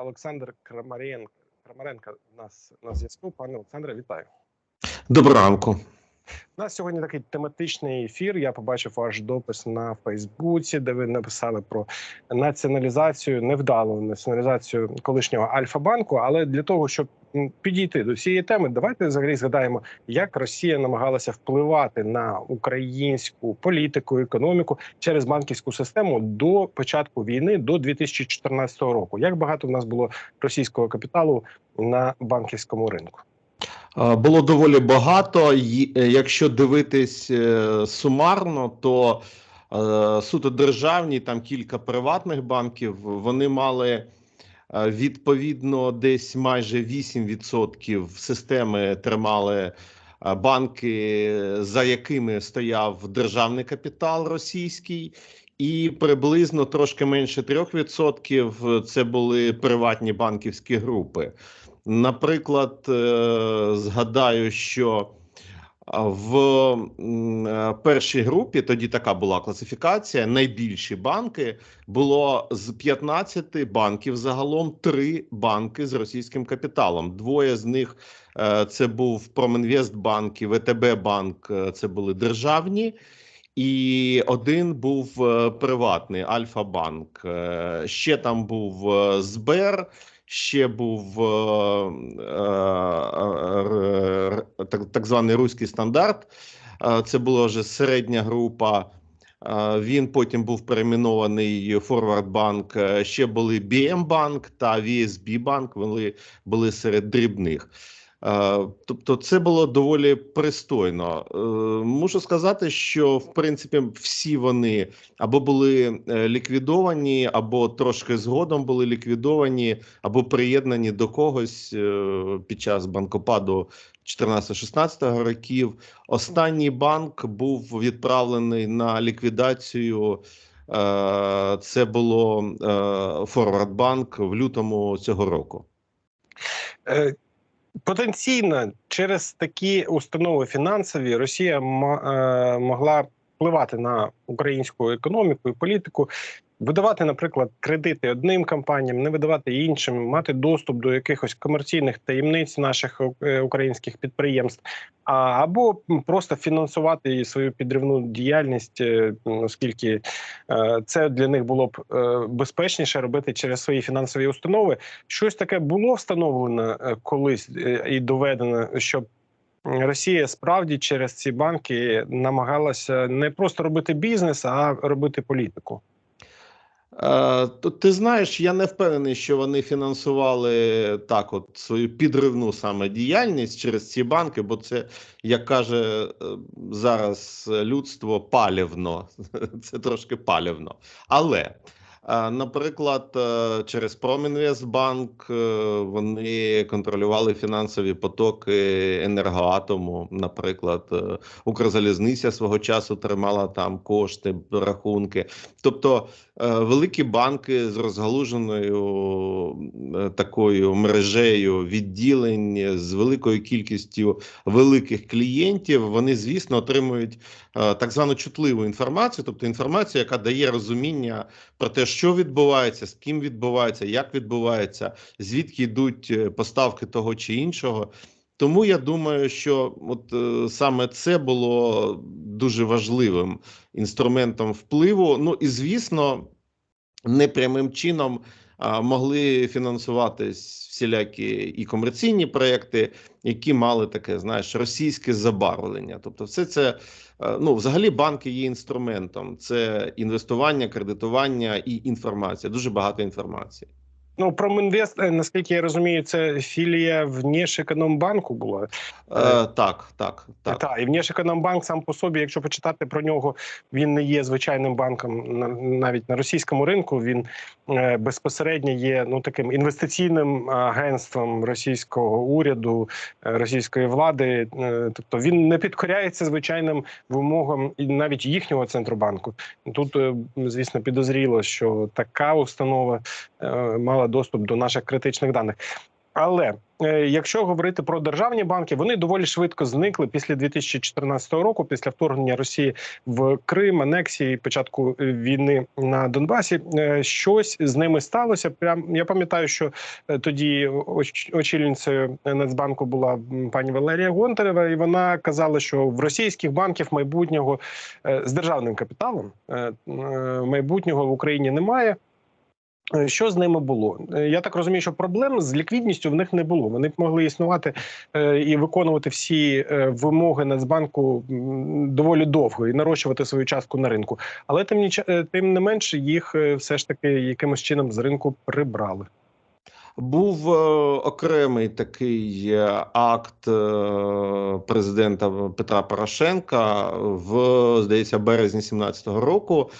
Олександр Крамаренко. Крамаренко нас на зв'язку. Пане Олександре, вітаю. Доброго ранку. У нас сьогодні такий тематичний ефір. Я побачив ваш допис на Фейсбуці, де ви написали про націоналізацію, невдалу націоналізацію колишнього Альфа-банку. Але для того, щоб підійти до цієї теми, давайте взагалі згадаємо, як Росія намагалася впливати на українську політику, економіку через банківську систему до початку війни до 2014 року. Як багато в нас було російського капіталу на банківському ринку? Е, Було доволі багато. Е, Якщо дивитись е, сумарно, то суто державні, там кілька приватних банків, вони мали відповідно десь майже 8% системи тримали банки, за якими стояв державний капітал російський. І приблизно трошки менше 3% це були приватні банківські групи. Наприклад, е, згадаю, що в е, першій групі тоді така була класифікація. Найбільші банки було з 15 банків загалом три банки з російським капіталом. Двоє з них е, це був Промінвестбанк і ВТБ банк. е, Це були державні. І один був е, приватний Альфа-банк. Е, Ще там був е, Сбер, ще був е, е, р- р- так, так званий руський стандарт. Е, Це була вже середня група. Е, Він потім був перейменований Форвардбанк. Е, Ще були BM-банк та VSB банк. Вони були серед дрібних. Е, Тобто, це було доволі пристойно. Е, Мушу сказати, що в принципі всі вони або були е, ліквідовані, або трошки згодом були ліквідовані, або приєднані до когось під час банкопаду 14-16 років. Останній банк був відправлений на ліквідацію. Це було Forward в лютому цього року. Потенційно через такі установи фінансові Росія е, могла впливати на українську економіку і політику, видавати, наприклад, кредити одним компаніям, не видавати іншим, мати доступ до якихось комерційних таємниць наших е, українських підприємств, або просто фінансувати свою підривну діяльність, е, оскільки е, це для них було б безпечніше робити через свої фінансові установи. Щось таке було встановлено колись і доведено, щоб Росія справді через ці банки намагалася не просто робити бізнес, а робити політику. Е, ти знаєш, я не впевнений, що вони фінансували так, от свою підривну саме діяльність через ці банки, бо це, як каже е, зараз людство, палівно. Це трошки палівно. Але, наприклад, е, через Промінвестбанк е, вони контролювали фінансові потоки енергоатому. Наприклад, е, Укрзалізниця свого часу тримала там кошти, рахунки. Тобто великі банки з розгалуженою такою мережею відділень з великою кількістю великих клієнтів, вони, звісно, отримують так звану чутливу інформацію, тобто інформацію, яка дає розуміння про те, що відбувається, з ким відбувається, як відбувається, звідки йдуть е, поставки того чи іншого. Тому я думаю, що от е, саме це було дуже важливим інструментом впливу. Ну і звісно, непрямим чином а, могли фінансуватись всілякі і комерційні проекти, які мали таке, знаєш, російське забарвлення. Тобто, все це е, ну, взагалі банки є інструментом. Це інвестування, кредитування і інформація. Дуже багато інформації. Ну про Мінвест, е, наскільки я розумію, це філія Внешекономбанку була. Е, так, так, так. Так, і Внешекономбанк сам по собі, якщо почитати про нього, він не є звичайним банком навіть на російському ринку. Він е, безпосередньо є ну таким інвестиційним агентством російського уряду, е, російської влади. Е, тобто він не підкоряється звичайним вимогам і навіть їхнього центробанку. Тут, е, звісно, підозріло, що така установа е, мала доступ до наших критичних даних. Але е, якщо говорити про державні банки, вони доволі швидко зникли після 2014 року, після вторгнення Росії в Крим, анексії, початку е, війни на Донбасі. Е, Щось з ними сталося. Прям я пам'ятаю, що тоді оч- очільницею Нацбанку була пані Валерія Гонтарева, і вона казала, що в російських банків майбутнього з державним капіталом майбутнього в Україні немає. Е, Що з ними було? Е, Я так розумію, що проблем з ліквідністю в них не було. Вони б могли існувати е, і виконувати всі вимоги Нацбанку доволі довго і нарощувати свою частку на ринку. Але тим тим не менше їх все ж таки якимось чином з ринку прибрали. Був окремий такий акт президента Петра Порошенка в здається березні 17-го року.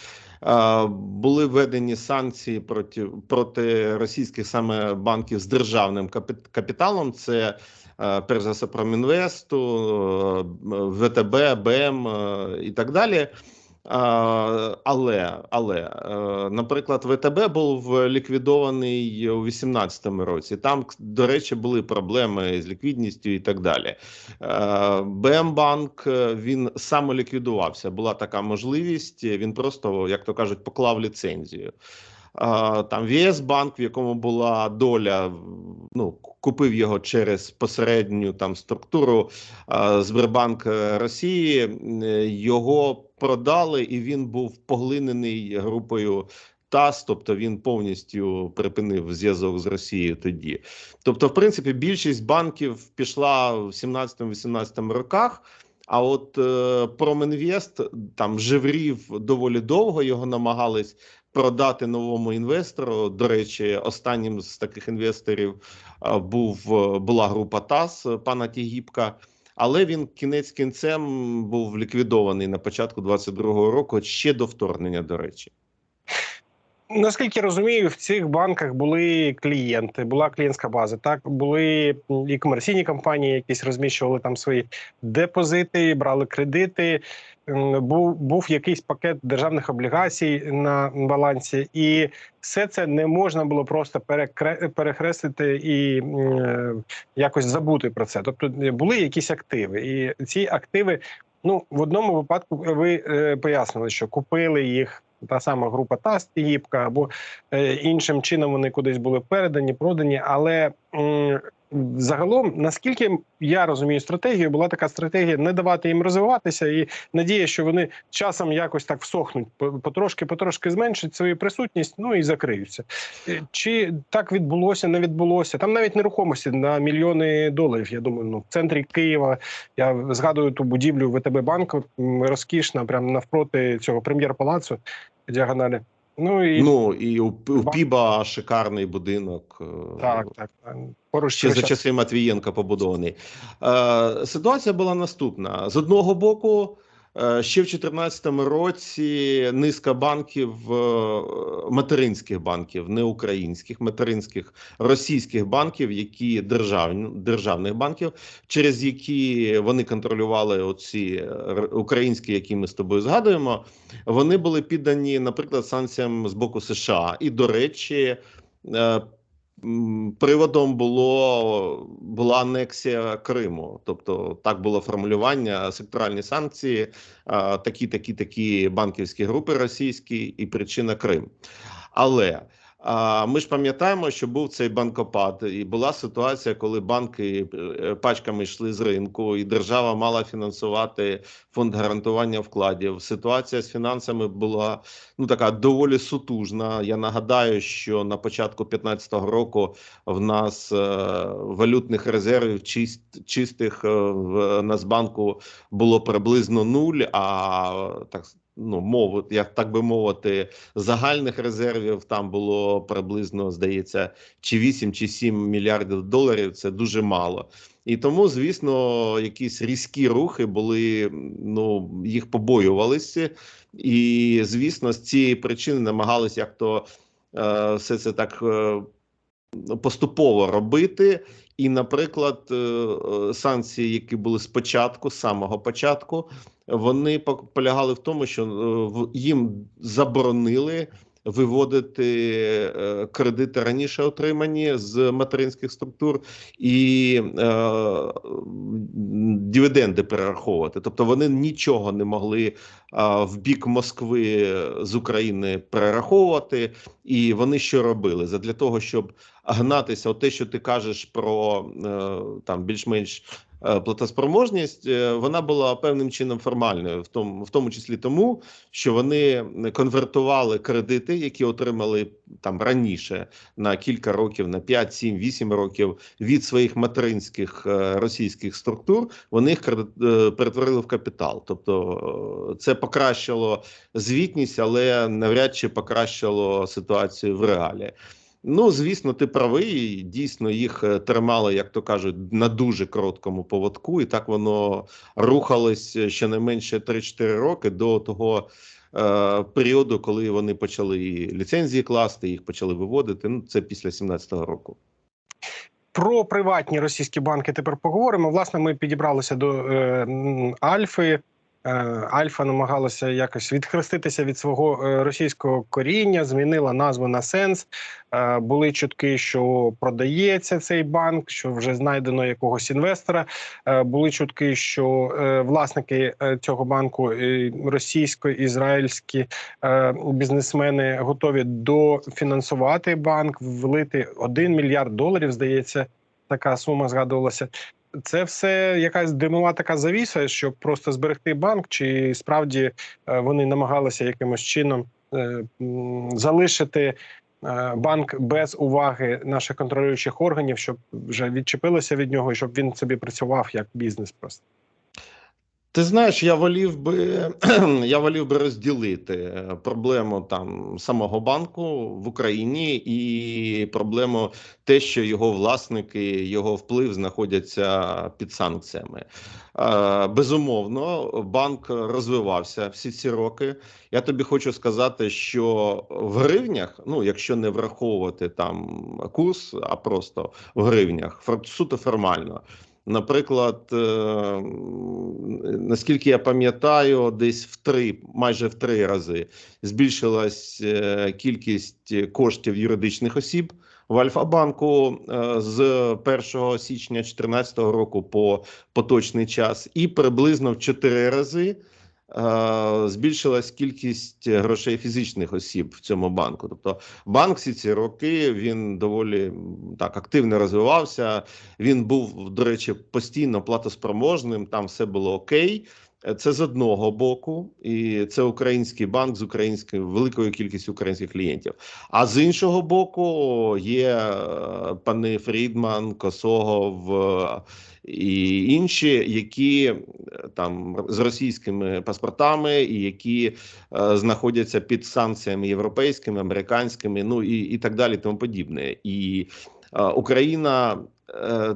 Е, були введені санкції проти проти російських саме банків з державним капі- капіталом. Це е, перш за все Промінвесту, е, ВТБ, БМ е, і так далі. Але, але, е, наприклад, ВТБ був ліквідований у 2018 році. Там, до речі, були проблеми з ліквідністю і так далі. Е, БМБанк е, він самоліквідувався. Була така можливість. Він просто, як то кажуть, поклав ліцензію. Там ВС банк, в якому була доля, ну купив його через посередню там структуру Сбербанк Росії. Його продали, і він був поглинений групою ТАСС, тобто він повністю припинив зв'язок з Росією тоді. Тобто, в принципі, більшість банків пішла в 17-18 роках. А от е, Промінвест там живрів доволі довго. Його намагались продати новому інвестору. До речі, останнім з таких інвесторів е, був е, була група ТАСС е, пана Тігіпка. Але він кінець кінцем був ліквідований на початку 22-го року ще до вторгнення. До речі, Наскільки розумію, в цих банках були клієнти, була клієнтська база. Так були і комерційні компанії, якісь розміщували там свої депозити, брали кредити. Був був якийсь пакет державних облігацій на балансі, і все це не можна було просто перехрестити і е, якось забути про це. Тобто е, були якісь активи, і ці активи. Ну, в одному випадку ви е, пояснили, що купили їх та сама група ТАСТ Гіпка, або е, іншим чином вони кудись були передані, продані. Але загалом, наскільки я розумію стратегію, була така стратегія не давати їм розвиватися, і надія, що вони часом якось так всохнуть, потрошки, потрошки зменшать свою присутність, ну і закриються. Е, Чи так відбулося, не відбулося? Там навіть нерухомості на мільйони доларів. Я думаю, ну в центрі Києва. Я згадую ту будівлю ВТБ банку, розкішна, прямо навпроти цього прем'єр-палацу діагоналі. Ну і ну і у, у Піба шикарний будинок. е, так, так, так. Поруч ще за часи Матвієнка побудований. Е, ситуація була наступна: з одного боку, ще в 2014 році низка банків, е, материнських банків, не українських, материнських російських банків, які державні державних банків, через які вони контролювали оці р- українські, які ми з тобою згадуємо, вони були піддані, наприклад, санкціям з боку США. І до речі. Приводом було була анексія Криму, тобто так було формулювання секторальні санкції, такі, такі, такі банківські групи російські, і причина Крим. Але ми ж пам'ятаємо, що був цей банкопад, і була ситуація, коли банки е, пачками йшли з ринку, і держава мала фінансувати фонд гарантування вкладів. Ситуація з фінансами була ну така доволі сутужна. Я нагадаю, що на початку 2015 року в нас е, валютних резервів чист, чистих е, в Нацбанку було приблизно нуль. А так ну мову, як так би мовити, загальних резервів там було приблизно здається, чи 8, чи 7 мільярдів доларів. Це дуже мало. І тому, звісно, якісь різкі рухи були. Ну їх побоювалися, і звісно, з цієї причини намагалися як то е, все це так е, поступово робити. І, наприклад, е, е, санкції, які були спочатку, з самого початку, вони полягали в тому, що е, їм заборонили виводити кредити раніше отримані з материнських структур і е, дивіденди перераховувати. Тобто вони нічого не могли е, в бік Москви з України перераховувати. І вони що робили? Задля того, щоб гнатися, от те, що ти кажеш про е, там більш-менш е, платоспроможність, е, вона була певним чином формальною, в тому, в тому числі тому, що вони конвертували кредити, які отримали там раніше на кілька років, на 5, 7, 8 років від своїх материнських російських структур. Вони їх перетворили в капітал. Тобто це покращило звітність, але навряд чи покращило ситуацію в реалі. Ну, звісно, ти правий. Дійсно, їх е, тримали, як то кажуть, на дуже короткому поводку, і так воно рухалось щонайменше 3-4 роки до того е, періоду, коли вони почали ліцензії класти, їх почали виводити. Ну, це після 17-го року. Про приватні російські банки тепер поговоримо. Власне, ми підібралися до е, Альфи. Е, Альфа намагалася якось відхреститися від свого е, російського коріння, змінила назву на сенс. Е, були чутки, що продається цей банк, що вже знайдено якогось інвестора. Були чутки, що власники цього банку російсько-ізраїльські бізнесмени готові дофінансувати банк, влити 1 мільярд доларів. Здається, така сума згадувалася. Це все якась димова така завіса, щоб просто зберегти банк, чи справді е, вони намагалися якимось чином е, залишити е, банк без уваги наших контролюючих органів, щоб вже відчепилися від нього, щоб він собі працював як бізнес. Просто Ти знаєш, я волів би я волів би розділити е, проблему там самого банку в Україні і проблему те, що його власники, його вплив знаходяться під санкціями. Е, Безумовно, банк розвивався всі ці роки. Я тобі хочу сказати, що в гривнях, ну якщо не враховувати там курс, а просто в гривнях, суто формально. Наприклад, е, наскільки я пам'ятаю, десь в три, майже в три рази збільшилась е, кількість коштів юридичних осіб в Альфа-банку е, з 1 січня 2014 року по поточний час, і приблизно в чотири рази. Е, Збільшилась кількість грошей фізичних осіб в цьому банку. Тобто, банк всі ці роки він доволі так активно розвивався. Він був, до речі, постійно платоспроможним. Там все було окей. Е, Це з одного боку, і це український банк з українською великою кількістю українських клієнтів. А з іншого боку, є е, пани Фрідман, Косогов е, і інші, які там з російськими паспортами, і які е, знаходяться під санкціями європейськими, американськими, ну і, і так далі, тому подібне. І е, Україна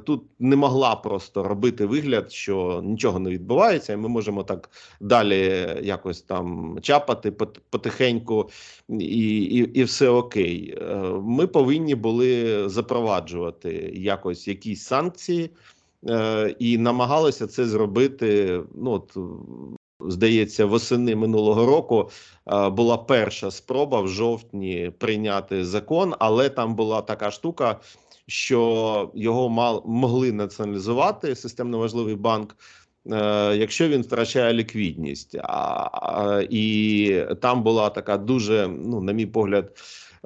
тут не могла просто робити вигляд, що нічого не відбувається, і ми можемо так далі якось там чапати потихеньку, і, і, і все окей. Е, Ми повинні були запроваджувати якось якісь санкції. е, І намагалися це зробити. Ну от здається, восени минулого року е, була перша спроба в жовтні прийняти закон, але там була така штука, що його мал могли націоналізувати системно важливий банк. е, Якщо він втрачає ліквідність, а, і там була така дуже, ну на мій погляд,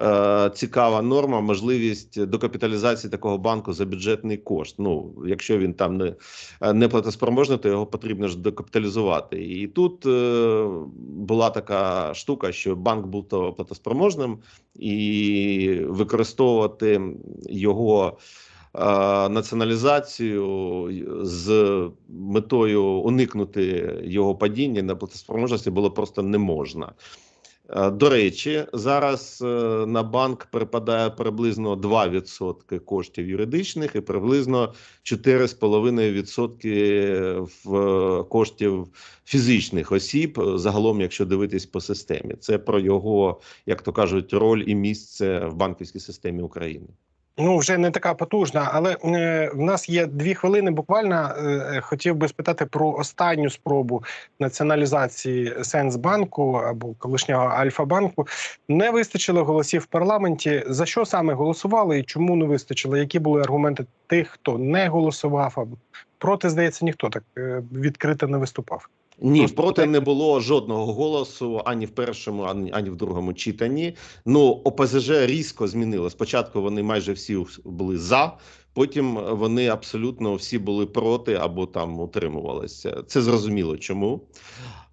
е, цікава норма, можливість докапіталізації такого банку за бюджетний кошт. Ну, якщо він там не, не платоспроможний, то його потрібно ж докапіталізувати. І тут е, була така штука, що банк був то платоспроможним, і використовувати його. е, Націоналізацію з метою уникнути його падіння на платоспроможності було просто не можна. Е, До речі, зараз е, на банк припадає приблизно 2% коштів юридичних і приблизно 4,5% в е, коштів фізичних осіб. Загалом, якщо дивитись по системі, це про його, як то кажуть, роль і місце в банківській системі України. Ну вже не така потужна, але е, в нас є дві хвилини. Буквально е, хотів би спитати про останню спробу націоналізації Сенсбанку або колишнього Альфа-банку. Не вистачило голосів в парламенті. За що саме голосували і чому не вистачило? Які були аргументи тих, хто не голосував? А проти здається, ніхто так е, відкрито не виступав. Ні, Просто проти так. не було жодного голосу ані в першому, ані, ані в другому читанні. Ну ОПЗЖ різко змінило. Спочатку вони майже всі були за, потім вони абсолютно всі були проти або там утримувалися. Це зрозуміло чому.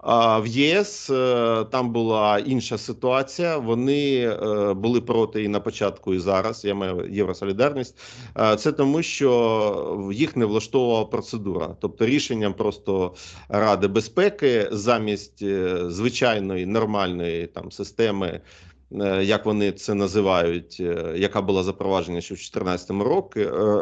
А в ЄС е, там була інша ситуація. Вони е, були проти і на початку, і зараз. Я маю євросолідарність. Е, Це тому, що їх не влаштовувала процедура, тобто рішенням просто Ради безпеки замість звичайної нормальної там системи, як вони це називають, е, яка була запроваджена ще в 2014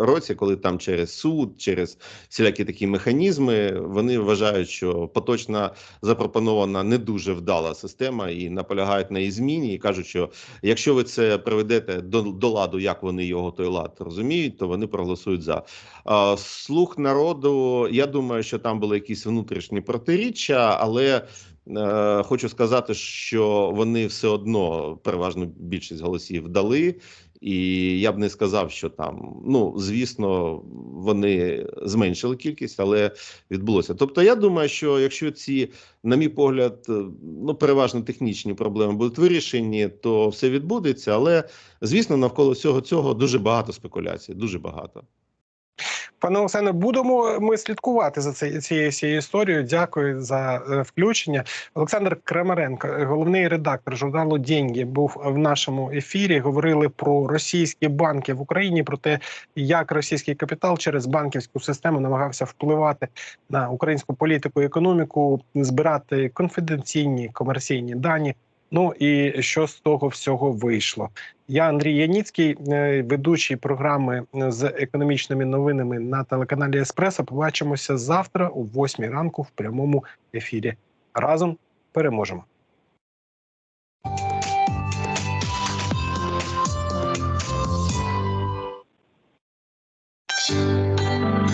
році, е, коли там через суд, через всілякі такі механізми, вони вважають, що поточна запропонована не дуже вдала система і наполягають на її зміні, і кажуть, що якщо ви це приведете до, до ладу, як вони його той лад розуміють, то вони проголосують за. Слух народу. Я думаю, що там були якісь внутрішні протиріччя, але е, хочу сказати, що вони все одно переважну більшість голосів дали. І я б не сказав, що там, ну звісно, вони зменшили кількість, але відбулося. Тобто, я думаю, що якщо ці, на мій погляд, е, ну переважно технічні проблеми будуть вирішені, то все відбудеться. Але звісно, навколо всього цього дуже багато спекуляцій, дуже багато. Пане Олександре, будемо ми слідкувати за цією всією історією. Дякую за е, включення. Олександр Крамаренко, е, головний редактор журналу «Деньги», був в нашому ефірі. Говорили про російські банки в Україні, про те, як російський капітал через банківську систему намагався впливати на українську політику і економіку, збирати конфіденційні комерційні дані. Ну і що з того всього вийшло? Я Андрій Яніцький, е, ведучий програми з економічними новинами на телеканалі Еспресо. Побачимося завтра о 8 ранку в прямому ефірі. Разом переможемо.